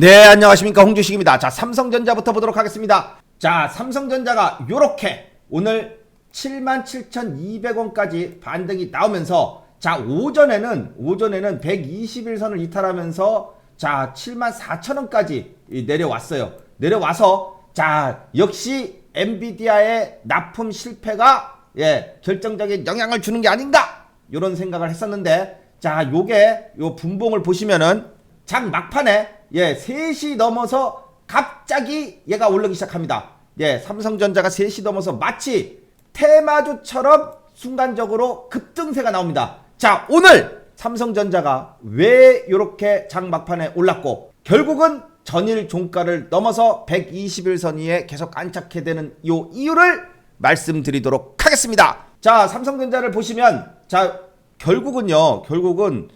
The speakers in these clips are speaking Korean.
네, 안녕하십니까. 홍주식입니다. 자, 삼성전자부터 보도록 하겠습니다. 자, 삼성전자가 요렇게 오늘 77,200원까지 반등이 나오면서 자, 오전에는, 오전에는 121선을 이탈하면서 자, 74,000원까지 내려왔어요. 내려와서 자, 역시 엔비디아의 납품 실패가 예, 결정적인 영향을 주는 게 아닌가! 이런 생각을 했었는데 자, 요게 요 분봉을 보시면은 장 막판에 예, 3시 넘어서 갑자기 얘가 오르기 시작합니다. 예, 삼성전자가 3시 넘어서 마치 테마주처럼 순간적으로 급등세가 나옵니다. 자, 오늘 삼성전자가 왜 이렇게 장 막판에 올랐고 결국은 전일 종가를 넘어서 121선 위에 계속 안착해 되는 요 이유를 말씀드리도록 하겠습니다. 자, 삼성전자를 보시면 자, 결국은요. 결국은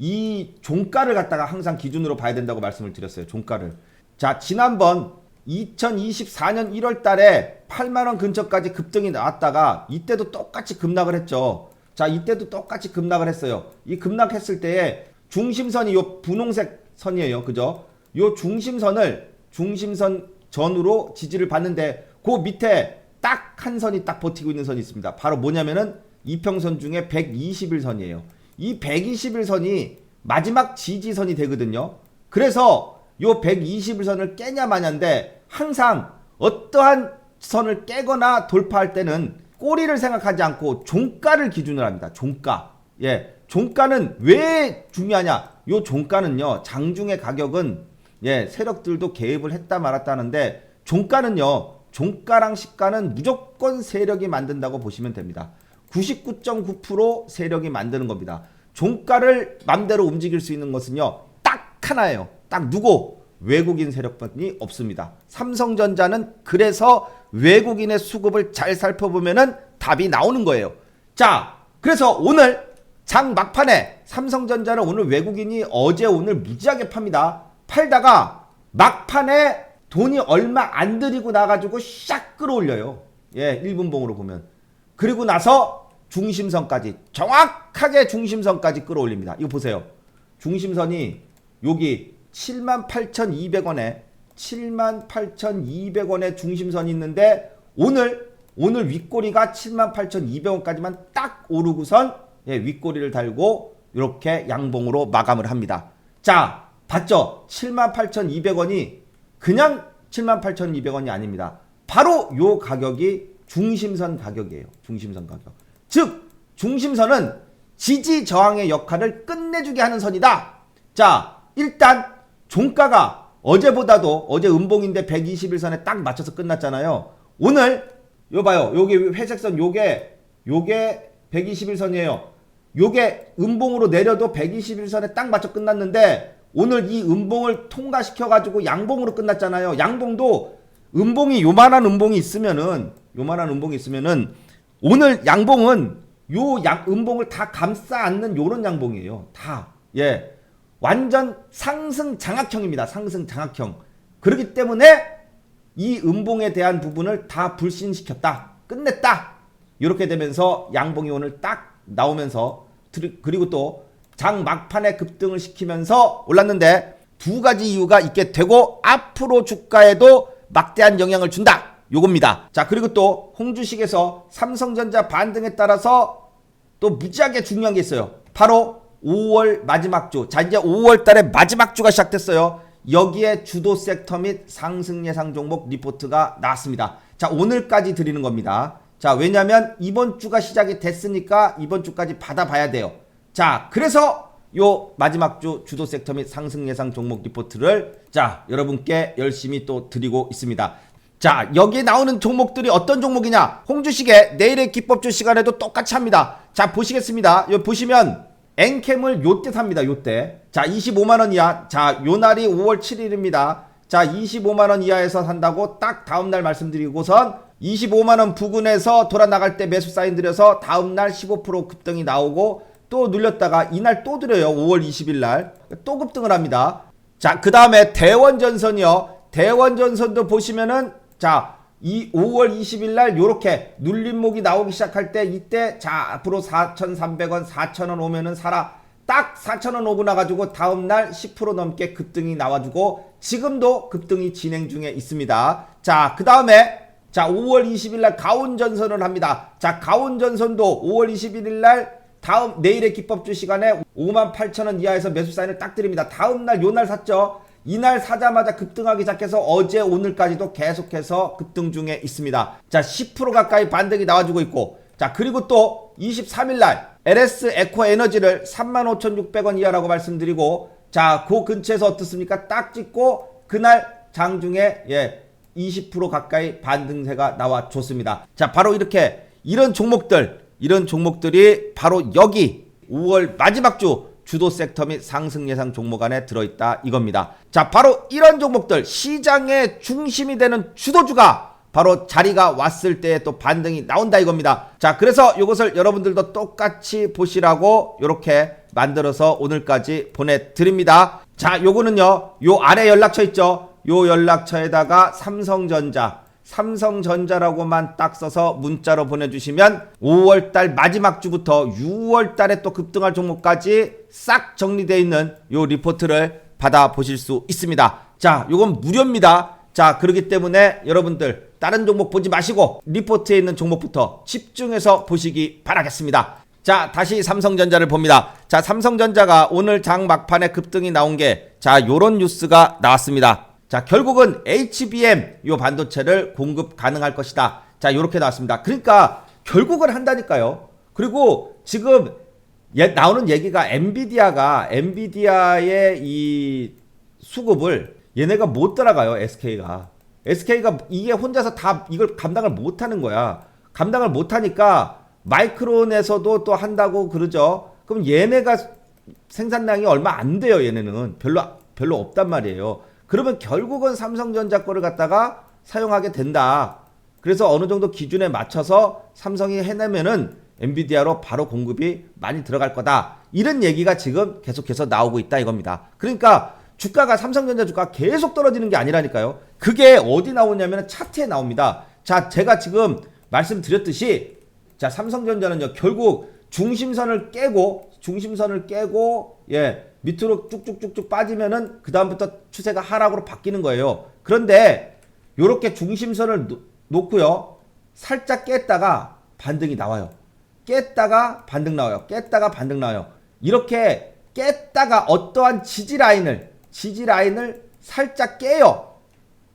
이 종가를 갖다가 항상 기준으로 봐야 된다고 말씀을 드렸어요. 종가를. 자, 지난번 2024년 1월 달에 8만 원 근처까지 급등이 나왔다가 이때도 똑같이 급락을 했죠. 자, 이때도 똑같이 급락을 했어요. 이 급락했을 때에 중심선이 요 분홍색 선이에요. 그죠? 요 중심선을 중심선 전으로 지지를 받는데 그 밑에 딱 한 선이 딱 버티고 있는 선이 있습니다. 바로 뭐냐면은 이평선 중에 121선이에요. 이 121선이 마지막 지지선이 되거든요. 그래서 요 121선을 깨냐 마냐인데 항상 어떠한 선을 깨거나 돌파할 때는 꼬리를 생각하지 않고 종가를 기준으로 합니다. 종가. 예. 종가는 왜 중요하냐? 요 종가는요. 장중의 가격은 예, 세력들도 개입을 했다 말았다 하는데 종가는요. 종가랑 시가는 무조건 세력이 만든다고 보시면 됩니다. 99.9% 세력이 만드는 겁니다. 종가를 맘대로 움직일 수 있는 것은요. 딱 하나예요. 딱 누구? 외국인 세력뿐이 없습니다. 삼성전자는 그래서 외국인의 수급을 잘 살펴보면은 답이 나오는 거예요. 자, 그래서 오늘 장 막판에 삼성전자는 오늘 외국인이 어제 오늘 무지하게 팝니다. 팔다가 막판에 돈이 얼마 안 들이고 나가지고 샥 끌어올려요. 예, 1분봉으로 보면. 그리고 나서 중심선까지 정확하게 중심선까지 끌어올립니다. 이거 보세요. 중심선이 여기 78,200원에 78,200원에 중심선이 있는데 오늘 오늘 윗꼬리가 78,200원까지만 딱 오르고선 예, 윗꼬리를 달고 이렇게 양봉으로 마감을 합니다. 자, 봤죠? 78,200원이 그냥 78,200원이 아닙니다. 바로 요 가격이 중심선 가격이에요. 중심선 가격. 즉 중심선은 지지 저항의 역할을 끝내주게 하는 선이다. 자, 일단 종가가 어제보다도 어제 음봉인데 121선에 딱 맞춰서 끝났잖아요. 오늘 요 봐요. 요게 회색선 요게 요게 121선이에요. 요게 음봉으로 내려도 121선에 딱 맞춰 끝났는데 오늘 이 음봉을 통과시켜 가지고 양봉으로 끝났잖아요. 양봉도 음봉이 요만한 음봉이 있으면은 요만한 음봉이 있으면은 오늘 양봉은 요 양, 음봉을 다 감싸 안는 요런 양봉이에요. 다. 예. 완전 상승 장악형입니다. 상승 장악형. 그렇기 때문에 이 음봉에 대한 부분을 다 불신시켰다. 끝냈다. 이렇게 되면서 양봉이 오늘 딱 나오면서 그리고 또 장 막판에 급등을 시키면서 올랐는데 두 가지 이유가 있게 되고 앞으로 주가에도 막대한 영향을 준다. 요겁니다. 자, 그리고 또 홍주식에서 삼성전자 반등에 따라서 또 무지하게 중요한 게 있어요. 바로 5월 마지막 주. 자, 이제 5월 달에 마지막 주가 시작됐어요. 여기에 주도 섹터 및 상승 예상 종목 리포트가 나왔습니다. 자, 오늘까지 드리는 겁니다. 자, 왜냐면 이번 주가 시작이 됐으니까 이번 주까지 받아봐야 돼요. 자, 그래서 요 마지막 주 주도 섹터 및 상승 예상 종목 리포트를 자, 여러분께 열심히 또 드리고 있습니다. 자, 여기에 나오는 종목들이 어떤 종목이냐? 홍주식의 내일의 기법주 시간에도 똑같이 합니다. 자, 보시겠습니다. 여기 보시면 엔캠을 요때 삽니다. 요때. 자, 25만 원 이하. 자, 요 날이 5월 7일입니다. 자, 25만 원 이하에서 산다고 딱 다음 날 말씀드리고선 25만 원 부근에서 돌아 나갈 때 매수 사인 드려서 다음 날 15% 급등이 나오고 또 눌렸다가 이날 또 드려요. 5월 20일 날. 또 급등을 합니다. 자, 그 다음에 대원전선이요. 대원전선도 보시면은 자, 이 5월 20일 날 요렇게 눌림목이 나오기 시작할 때 이때 자, 앞으로 4,300원, 4,000원 오면은 사라. 딱 4,000원 오고 나가지고 다음날 10% 넘게 급등이 나와주고 지금도 급등이 진행 중에 있습니다. 자, 그 다음에 자 5월 20일 날 가온전선을 합니다. 자 가온전선도 5월 21일 날 다음 내일의 기법주 시간에 5만 8천 원 이하에서 매수 사인을 딱 드립니다. 다음 날 요 날 샀죠. 이날 사자마자 급등하기 시작해서 어제 오늘까지도 계속해서 급등 중에 있습니다. 자 10% 가까이 반등이 나와주고 있고 자 그리고 또 23일 날 LS 에코 에너지를 35,600원 이하라고 말씀드리고 자 그 근처에서 어떻습니까? 딱 찍고 그날 장중에 예 20% 가까이 반등세가 나와 줬습니다. 자, 바로 이렇게 이런 종목들, 이런 종목들이 바로 여기 5월 마지막 주 주도 섹터 및 상승 예상 종목 안에 들어있다 이겁니다. 자, 바로 이런 종목들 시장의 중심이 되는 주도주가 바로 자리가 왔을 때 또 반등이 나온다 이겁니다. 자, 그래서 이것을 여러분들도 똑같이 보시라고 이렇게 만들어서 오늘까지 보내드립니다. 자, 요거는요, 요 아래 연락처 있죠? 요 연락처에다가 삼성전자, 삼성전자라고만 딱 써서 문자로 보내주시면 5월달 마지막 주부터 6월달에 또 급등할 종목까지 싹 정리되어 있는 요 리포트를 받아 보실 수 있습니다. 자, 요건 무료입니다. 자, 그렇기 때문에 여러분들 다른 종목 보지 마시고 리포트에 있는 종목부터 집중해서 보시기 바라겠습니다. 자, 다시 삼성전자를 봅니다. 자, 삼성전자가 오늘 장 막판에 급등이 나온 게 자, 요런 뉴스가 나왔습니다. 자, 결국은 HBM 요 반도체를 공급 가능할 것이다. 자, 요렇게 나왔습니다. 그러니까 결국은 한다니까요. 그리고 지금 예, 나오는 얘기가 엔비디아가 엔비디아의 이 수급을 얘네가 못 따라가요. SK가. SK가 이게 혼자서 다 이걸 감당을 못 하는 거야. 감당을 못 하니까 마이크론에서도 또 한다고 그러죠. 그럼 얘네가 생산량이 얼마 안 돼요. 얘네는 별로 별로 없단 말이에요. 그러면 결국은 삼성전자 거를 갖다가 사용하게 된다. 그래서 어느 정도 기준에 맞춰서 삼성이 해내면은 엔비디아로 바로 공급이 많이 들어갈 거다. 이런 얘기가 지금 계속해서 나오고 있다 이겁니다. 그러니까 주가가 삼성전자 주가 계속 떨어지는 게 아니라니까요. 그게 어디 나오냐면 차트에 나옵니다. 자, 제가 지금 말씀드렸듯이 자, 삼성전자는요. 결국 중심선을 깨고 중심선을 깨고 예, 밑으로 쭉쭉쭉쭉 빠지면은 그 다음부터 추세가 하락으로 바뀌는 거예요. 그런데 요렇게 중심선을 놓, 놓고요. 살짝 깼다가 반등이 나와요. 깼다가 반등 나와요. 깼다가 반등 나와요. 이렇게 깼다가 어떠한 지지 라인을 지지 라인을 살짝 깨요.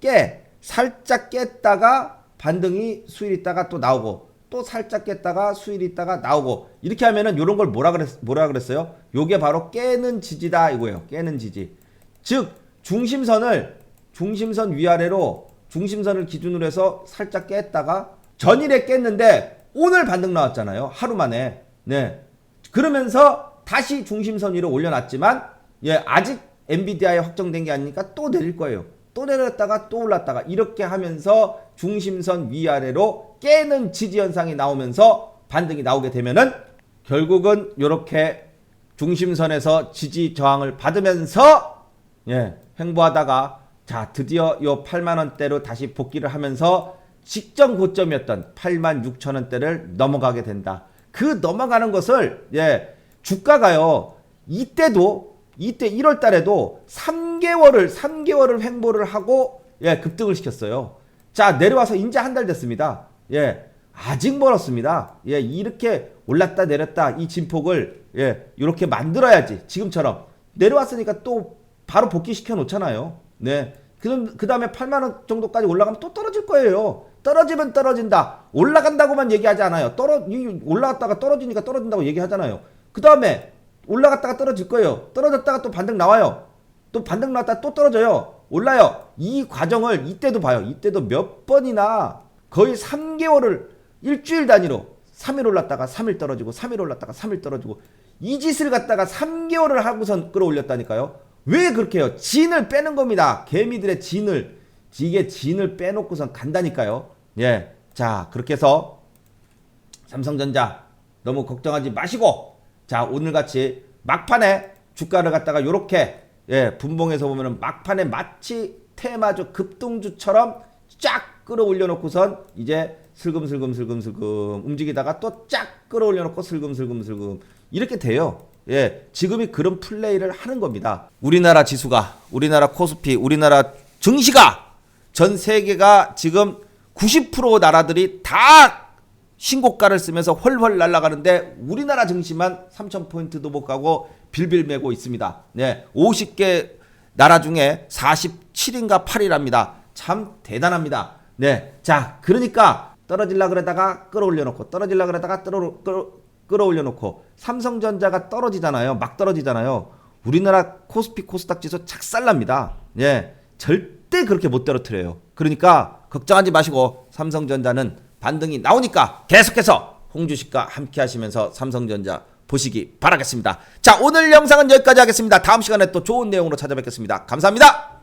깨 살짝 깼다가 반등이 수일 있다가 또 나오고 또 살짝 깼다가 수일 있다가 나오고 이렇게 하면은 요런 걸 뭐라 그랬 뭐라 그랬어요? 요게 바로 깨는 지지다 이거예요. 깨는 지지. 즉 중심선을 중심선 위아래로 중심선을 기준으로 해서 살짝 깼다가 전일에 깼는데 오늘 반등 나왔잖아요. 하루 만에. 네. 그러면서 다시 중심선 위로 올려놨지만 예, 아직 엔비디아에 확정된 게 아니니까 또 내릴 거예요. 또 내렸다가 또 올랐다가 이렇게 하면서 중심선 위아래로 깨는 지지 현상이 나오면서 반등이 나오게 되면은 결국은 이렇게 중심선에서 지지 저항을 받으면서 예, 횡보하다가 자, 드디어 요 8만 원대로 다시 복귀를 하면서 직전 고점이었던 8만 6천 원대를 넘어가게 된다. 그 넘어가는 것을 예, 주가가요. 이때도 이때 1월 달에도 3개월을 3개월을 횡보를 하고 예, 급등을 시켰어요. 자, 내려와서 이제 한 달 됐습니다. 예. 아직 멀었습니다. 예, 이렇게 올랐다 내렸다 이 진폭을 예, 이렇게 만들어야지. 지금처럼 내려왔으니까 또 바로 복귀시켜 놓잖아요. 네. 그, 그 다음에 8만원 정도까지 올라가면 또 떨어질 거예요. 떨어지면 떨어진다. 올라간다고만 얘기하지 않아요. 떨어, 이- 올라갔다가 떨어지니까 떨어진다고 얘기하잖아요. 그 다음에 올라갔다가 떨어질 거예요. 떨어졌다가 또 반등 나와요. 또 반등 나왔다가 또 떨어져요. 올라요. 이 과정을 이때도 봐요. 이때도 몇 번이나 거의 3개월을 일주일 단위로 3일 올랐다가 3일 떨어지고 3일 올랐다가 3일 떨어지고 이 짓을 갖다가 3개월을 하고선 끌어올렸다니까요. 왜 그렇게 해요? 진을 빼는 겁니다. 개미들의 진을 이게 진을 빼놓고선 간다니까요. 예. 자, 그렇게 해서 삼성전자 너무 걱정하지 마시고 자 오늘같이 막판에 주가를 갖다가 요렇게 예 분봉에서 보면은 막판에 마치 테마주 급등주처럼 쫙 끌어올려 놓고선 이제 슬금슬금 슬금슬금 움직이다가 또 쫙 끌어올려 놓고 슬금슬금 슬금 이렇게 돼요 예, 지금이 그런 플레이를 하는 겁니다. 우리나라 지수가, 우리나라 코스피, 우리나라 증시가 전 세계가 지금 90% 나라들이 다 신고가를 쓰면서 훨훨 날아가는데 우리나라 증시만 3,000포인트도 못 가고 빌빌 매고 있습니다. 네. 50개 나라 중에 47인가 8이랍니다. 참 대단합니다. 네. 자, 그러니까 떨어질라 그러다가 끌어올려 놓고 떨어질라 그러다가 끌어, 끌어, 끌어올려 놓고 삼성전자가 떨어지잖아요. 막 떨어지잖아요. 우리나라 코스피 코스닥 지수 착살납니다. 예. 절대 그렇게 못 떨어뜨려요. 그러니까 걱정하지 마시고 삼성전자는 반등이 나오니까 계속해서 홍주식과 함께 하시면서 삼성전자 보시기 바라겠습니다. 자, 오늘 영상은 여기까지 하겠습니다. 다음 시간에 또 좋은 내용으로 찾아뵙겠습니다. 감사합니다.